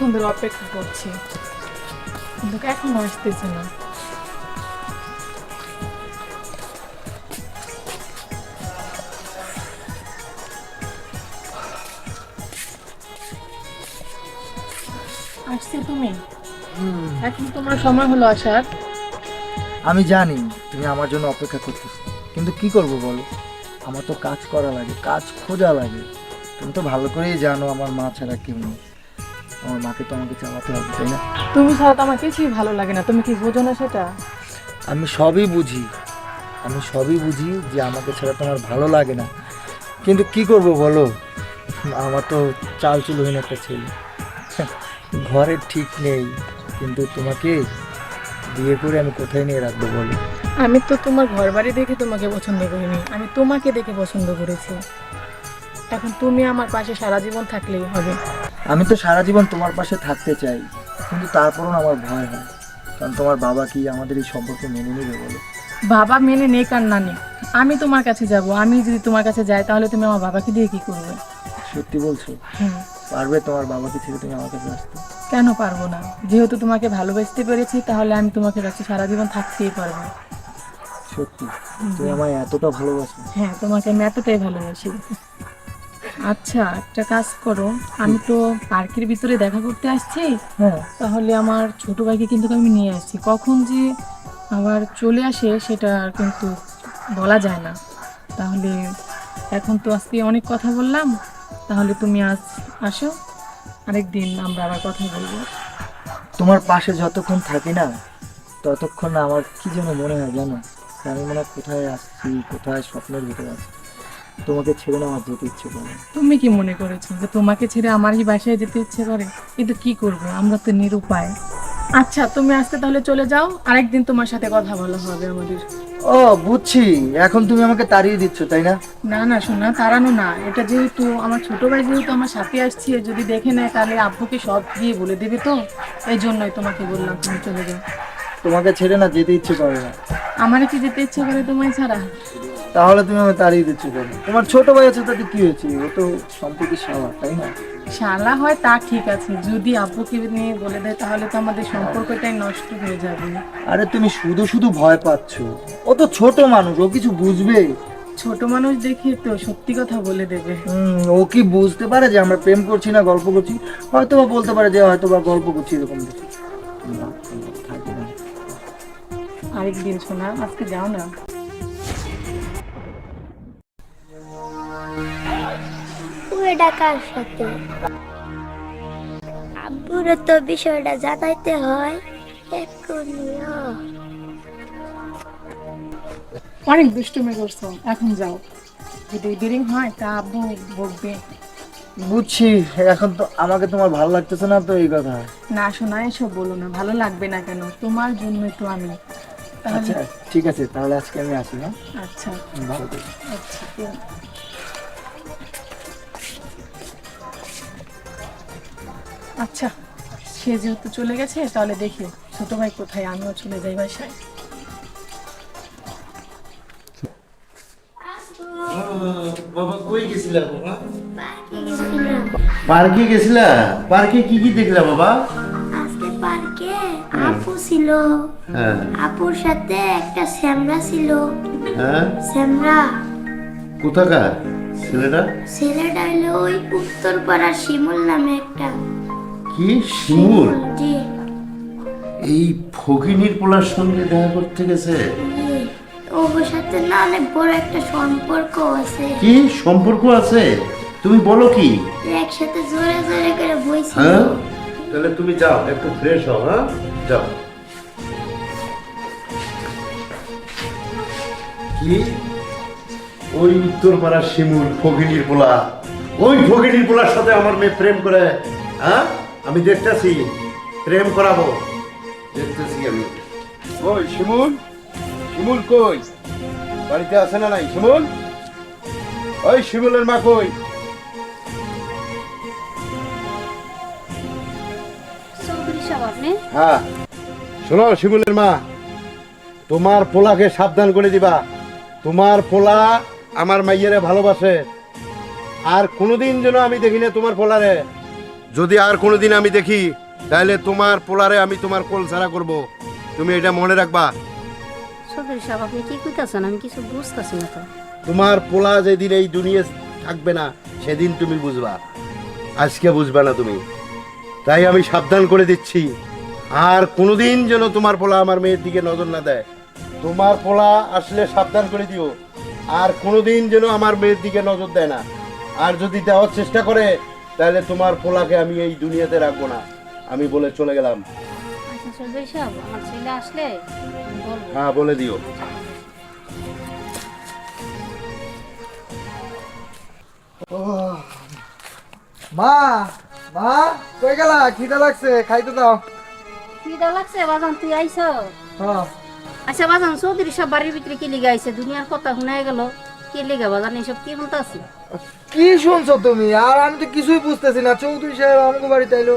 অনেকক্ষণ ধরে অপেক্ষা করছি। কিন্তু এখনও আসতেছে না। আসছে তুমি? এখন তোমার সময় হলো আসার। আমি জানি তুমি আমার জন্য অপেক্ষা করতেছ। কিন্তু কি করব বলো? আমার তো কাজ করা লাগে কাজ খোঁজা লাগে। তুমি তো ভালো করেই জানো আমার মা ছাড়া কেউ নেই। আমার মাকে তো আমাকে চালাতে হবে তাই না? তুমি ছাড়া তো আমার কিছুই ভালো লাগে না। তুমি কি বোঝো না সেটা? আমি সবই বুঝি আমি সবই বুঝি যে আমাকে ছাড়া তোমার ভালো লাগে না। কিন্তু কি করব বলো? আমার তো চাল চুলহীন একটা ছেলে। ঘরের ঠিক নেই কিন্তু তোমাকে বিয়ে করে আমি কোথায় নিয়ে রাখব বলো? আমি তো তোমার ঘর বাড়ি দেখে তোমাকে পছন্দ করিনি। আমি তোমাকে দেখে পছন্দ করেছি। এখন তুমি আমার পাশে সারা জীবন থাকলেই হবে। আমি তো সারা জীবন তোমার পাশে থাকতে চাই কিন্তু তারপরও আমার ভয় হয়। কারণ তোমার বাবা কি আমাদের এই সম্পর্কে মেনে নেবে বলো? বাবা মেনে নেই কার না নেই আমি তোমার কাছে যাব আমি যদি তোমার কাছে যাই তাহলে তুমি আমার বাবাকে দিয়ে কি করবে? সত্যি বলছো? হুম, পারবে তোমার বাবাকে ছেড়ে তুমি আমার কাছে আসতে? কেন পারব না? যেহেতু তোমাকে ভালোবাসতে পেরেছি তাহলে আমি তোমাকে কাছে সারা জীবন থাকতেই পারব। সত্যি? তুমি আমায় এতটা ভালোবাসো। হ্যাঁ তোমাকে আমি এতটাই ভালোবাসি। আচ্ছা একটা কাজ করো। আমি তো পার্কের ভিতরে দেখা করতে আসছি। হ্যাঁ। তাহলে আমার ছোট ভাইকে কিন্তু আমি নিয়ে আসছি। কখন যে আবার চলে আসে সেটা আর কিন্তু বলা যায় না। তাহলে এখন তো আজকে অনেক কথা বললাম। তাহলে তুমি আজ আসো। আরেকদিন আমরা আবার কথা বলব। তোমার পাশে যতক্ষণ থাকি না ততক্ষণ আমার কি যেন মনে হয় জানো? আমি মনে হয় কোথায় আসছি কোথায় স্বপ্নের ভিতরে আছি। তোমাকে ছেড়ে না আমার যেতে ইচ্ছে করে তুমি কি মনে করেছ যে তোমাকে ছেড়ে আমারই বাসায় যেতে ইচ্ছে করে? কিন্তু কি করব? আমরা তো নিরুপায়। আচ্ছা তুমি আজকে তাহলে চলে যাও আরেকদিন তোমার সাথে কথা বলা হবে আমাদের। ও বুঝছি। এখন তুমি আমাকে তাড়িয়ে দিচ্ছ তাই না? না না শোনা তাড়ানো না। এটা যেহেতু আমার ছোট ভাই যেহেতু আমার সাথে আসছে যদি দেখে নেয় তাহলে আব্বুকে সব গিয়ে বলে দেবে তো? এই জন্যই তোমাকে বললাম তুমি চলে যাও। তোমাকে ছেড়ে না যেতে ইচ্ছে করে না। আমার কি যেতে ইচ্ছে করে তোমায় ছাড়া? তাহলে তুমি আমাকে তাড়িয়ে দিচ্ছ কেন? তোমার ছোট ভাই আছে তাতে কি হয়েছে? ও তো সম্পত্তি সাওয়া তাই না? শালা হয় তা ঠিক আছে। যদি আব্বুকে নিয়ে বলে দেয় তাহলে তো আমাদের সম্পর্কটাই নষ্ট হয়ে যাবে। আরে তুমি শুধু শুধু ভয় পাচ্ছ। ও তো ছোট মানুষ ও কিছু বুঝবে? ছোট মানুষ দেখে তো সত্যি কথা বলে দেবে। হুম, ও কি বুঝতে পারে যে আমরা প্রেম করছি না গল্প করছি? হয়তো বা বলতে পারে যে হয়তো বা গল্প করছি এরকম কিছু। আরেকদিন শোনা আজকে যাও না। ওইটা কার সাথে। আব্বুরে তো বিষয়টা জানাইতে হয় এক্ষুনিও অনেক দুষ্টুমি করছ এখন যাও। যদি দেরি হয় তা আব্বু বকবে। বুঝছি এখন তো আমাকে তোমার ভালো লাগতেছে না তো এই কথা। না শোনা এসব বলো না ভালো লাগবে না কেন? তোমার জন্য তো আমি। আচ্ছা ঠিক আছে তাহলে আজকে আমি আসি হ্যাঁ? আচ্ছা। ভালো আচ্ছা আচ্ছা সে যেহেতু চলে গেছে তাহলে দেখি ছোট ভাই কোথায় আমিও চলে যাই বাসায়। বাবা কই গেছিলা বাবা? পার্কে গেছিলা? পার্কে কি কি দেখলা বাবা? আজকে পার্কে আপু ছিল। হ্যাঁ। আপুর সাথে একটা শ্যামরা ছিল। হ্যাঁ। শ্যামরা কোথাকার ছেলেটা? ছেলেটা হলো ওই উত্তর পাড়ার শিমুল নামে একটা। কি শিমুল জি। এই ফকিনীর পোলার সঙ্গে দেখা করতে গেছে? জি। ওর সাথে না অনেক বড় একটা সম্পর্ক আছে। কি সম্পর্ক আছে? তুমি বলো কি? একসাথে জোরে জোরে করে বইছিল হ্যাঁ? তাহলে তুমি যাও একটু ফ্রেশ হও হ্যাঁ? যাও। কি? ওই উত্তরপাড়ার শিমুল ফকিনীর পোলা। ওই ফকিনীর পোলার সাথে আমার মেয়ে প্রেম করে হ্যাঁ? আমি দেখতেছি প্রেম করাবো। দেখতেছি আমি। ওই শিমুল শিমুল কই? বাড়িতে আছে না নাই শিমুল? ওই শিমুলের মা কই? হ্যাঁ। শোনো শিমুলের মা তোমার পোলাকে সাবধান করে দিবা। তোমার পোলা আমার মাইয়েরে ভালোবাসে। আর কোনোদিন যেন আমি দেখি না তোমার পোলারে। যদি আর কোনোদিন আমি দেখি তাহলে তোমার পোলারে আমি তোমার কোল ছাড়া করব। তুমি এটা মনে রাখবা। চৌধুরী সাহেব আপনি কি কইতাছেন? আমি কিছু বুঝতেছি না তো। তোমার পোলা যেদিন এই দুনিয়া থাকবে না সেদিন তুমি বুঝবা। আজকে বুঝবা না তুমি। তাই আমি সাবধান করে দিচ্ছি। আর কোনোদিন যেন তোমার পোলা আমার মেয়ের দিকে নজর না দেয়। তোমার পোলা আসলে সাবধান করে দিও। আর কোনোদিন যেন আমার মেয়ের দিকে নজর দেয় না। আর যদি দেওয়ার চেষ্টা করে তাহলে তোমার পোলাকে আমি এই দুনিয়াতে রাখব না। আমি বলে চলে গেলাম। আচ্ছা চৌধুরী সাহেব আমার ছেলে আসলে আমি বলব। হ্যাঁ বলে দিও। মা মা কই গেলা? খিদা লাগছে খাইতে দাও। খিদা লাগছে বাজান তুই আইছ? হ্যাঁ। আচ্ছা বাজান চৌধুরী সব বাড়ির ভিতরে কি লিগা আইছে? দুনিয়ার কথা শুনে গেল। কি লিগা বাজান এইসব কি শুনতাছি কি শুনছো তুমি? আর আমি তো কিছুই বুঝতেছি না। চৌধুরী সাহেব আমাকে বাড়িতে আইলো।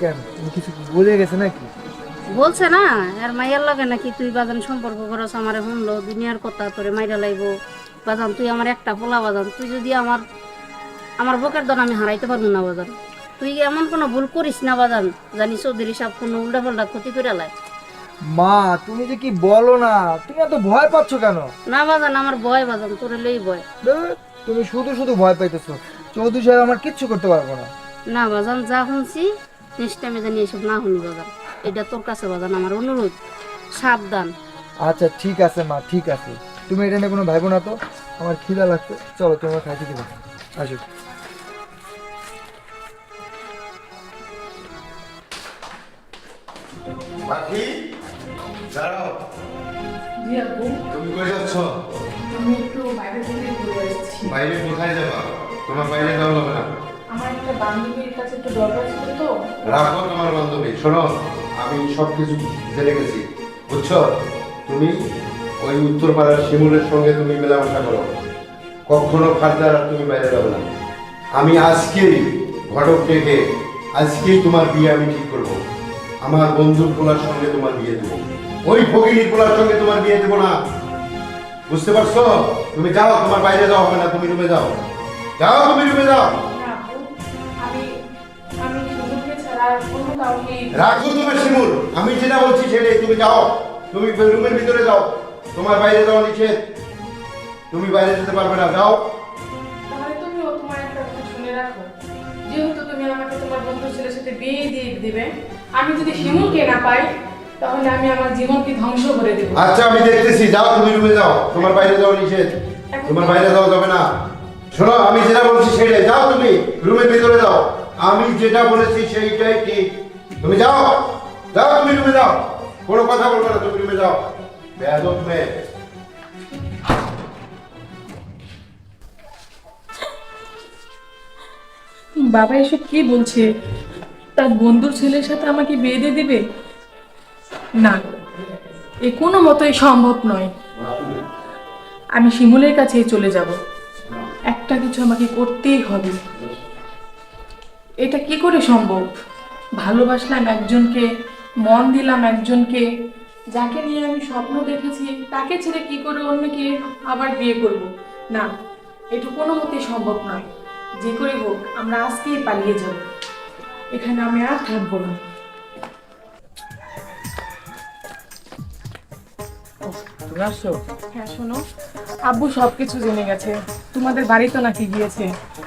কেন? কিছু বলে গেছে নাকি? বলছে না আর মাইয়ার লাগে নাকি তুই বাজান সম্পর্ক করস আমারে শুনলো দুনিয়ার কথা তোরে মাইরা লাইব। বাজান তুই আমার একটা পোলা বাজান তুই যদি আমার আমার বুকের দন আমি হারাইতে পারব না বাজান। তুই এমন কোনো ভুল করিস না বাজান জানি চৌধুরী সাহেব কোনো উল্টা পাল্টা ক্ষতি করে লাই মা তুমি যে কি বলো না? তুমি এত ভয় পাচ্ছ কেন? না বাজান আমার ভয় বাজান তোরে লই ভয়। তুমি শুধু শুধু ভয় পাইতেছো। চৌধুরী সাহেব আমার কিচ্ছু করতে পারব না। না বাজান যা শুনছি নেক্সট টাইমে জানি এসব না শুনি বাজান। এটা তোর কাছে বাজান আমার অনুরোধ। সাবধান। আচ্ছা ঠিক আছে মা ঠিক আছে। তুমি এটা নিয়ে কোনো ভাইবো না তো? আমার খিদা লাগছে। চলো তোমার খাইতে দিবো। আসো। পাখি দাঁড়াও। জি আপু। তুমি কই যাচ্ছ? আমি একটু বাইরে থেকে ঘুরে এসেছি বাইরে কোথায় যাবা? তোমার বাইরে যাওয়া যাবে না। আমার একটা বান্ধবীর কাছে একটু দরকার ছিল তো। রাখো তোমার বান্ধবী। শোনো আমি সব কিছু জেনে গেছি। বুঝছ? তুমি ওই উত্তর পাড়ার শিমুলের সঙ্গে তুমি মেলামেশা করো। কখনো ফার্দার আর তুমি বাইরে যাবে না। আমি আজকেই ঘটক থেকে আজকেই তোমার বিয়ে আমি ঠিক করব। আমার বন্ধুর পোলার সঙ্গে তোমার বিয়ে দেবো। ওই ফকিরির পোলার সঙ্গে তোমার বিয়ে দেবো না। বুঝতে পারছ? তুমি যাও তোমার বাইরে যাওয়া হবে না তুমি রুমে যাও। যাও তুমি রুমে যাও। রাখো। তোমার শিমুল আমি যেটা বলছি সেটাই। তুমি যাও। তুমি রুমের ভিতরে যাও। তোমার বাইরে যাওয়া নিষেধ। তুমি বাইরে যেতে পারবে না। যাও। যেহেতু তুমি আমাকে তোমার বন্ধু ছেলের সাথে বিয়ে দিয়ে দিবে আমি যদি শিমুলকে না পাই তাহলে আমি আমার জীবনকে ধ্বংস করে দেবো। আচ্ছা আমি দেখতেছি যাও তুমি রুমে যাও। তোমার বাইরে যাওয়া নিষেধ। তোমার বাইরে যাওয়া যাবে না। শোনো আমি যেটা বলছি সেটাই। যাও তুমি রুমের ভিতরে যাও। আমি যেটা বলেছি সেইটাই ঠিক। তুমি যাও যাও তুমি রুমে যাও। কোনো কথা বলবে না তুমি রুমে যাও। বেয়াদব মেয়ে। বাবা এসব কি বলছে? তার বন্ধুর ছেলের সাথে আমাকে বিয়ে দিয়ে দিবে? না, এ কোনো মতোই সম্ভব নয়। আমি শিমুলের কাছেই চলে যাব। একটা কিছু আমাকে করতেই হবে। এটা কি করে সম্ভব? ভালোবাসলাম একজনকে, মন দিলাম একজনকে, যাকে নিয়ে আমি স্বপ্ন দেখেছি, তাকে ছেড়ে কি করে অন্যকে আবার বিয়ে করব? না, এটা কোনো মতেই সম্ভব নয়। যে করে হোক, আমরা আজকেই পালিয়ে যাব। এখানে আমি আর থাকব না। তুমি আসছো হ্যাঁ শোনো। আব্বু সব কিছু জেনে গেছে। তোমাদের বাড়ি তো নাকি গিয়েছে।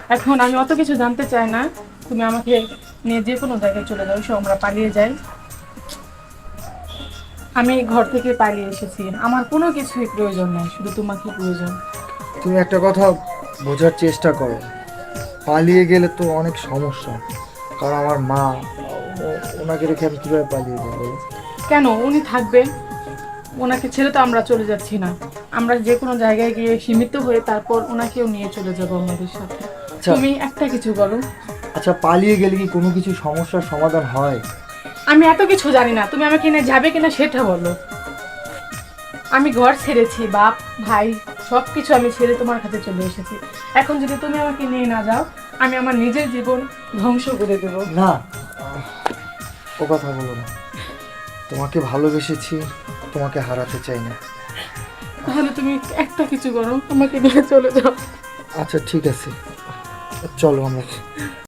এখন আমি অত কিছু জানতে চাই না। তুমি আমাকে নিয়ে যে কোনো জায়গায় চলে যাও আমরা পালিয়ে যাই। আমি ঘর থেকে পালিয়ে এসেছি। আমার কোনো কিছুই প্রয়োজন নাই শুধু তোমাকে প্রয়োজন। তুমি একটা কথা বোঝার চেষ্টা করো। পালিয়ে গেলে তো অনেক সমস্যা। কারণ আমার মা ওনাকে রেখে আমি কীভাবে পালিয়ে যাব? কেন? উনি থাকবেন। ওনাকে ছেড়ে তো আমরা চলে যাচ্ছি না। আমরা যে কোনো জায়গায় গিয়ে সীমিত হয়ে তারপর ওনাকেও নিয়ে চলে যাব আমাদের সাথে। আচ্ছা। তুমি একটা কিছু বলো। আচ্ছা পালিয়ে গেলে কি কোনো কিছু সমস্যার সমাধান হয়? আমি এত কিছু জানি না। তুমি আমাকে নিয়ে যাবে কিনা সেটা বলো। আমি ঘর ছেড়েছি বাপ ভাই সব কিছু আমি ছেড়ে তোমার কাছে চলে এসেছি। এখন যদি তুমি আমাকে নিয়ে না যাও আমি আমার নিজের জীবন ধ্বংস করে দেব। না ও কথা বলো না। তোমাকে ভালোবেসেছি তোমাকে হারাতে চাই না। তাহলে তুমি একটা কিছু করো আমাকে নিয়ে চলে যাও। আচ্ছা ঠিক আছে। চলো আমরা।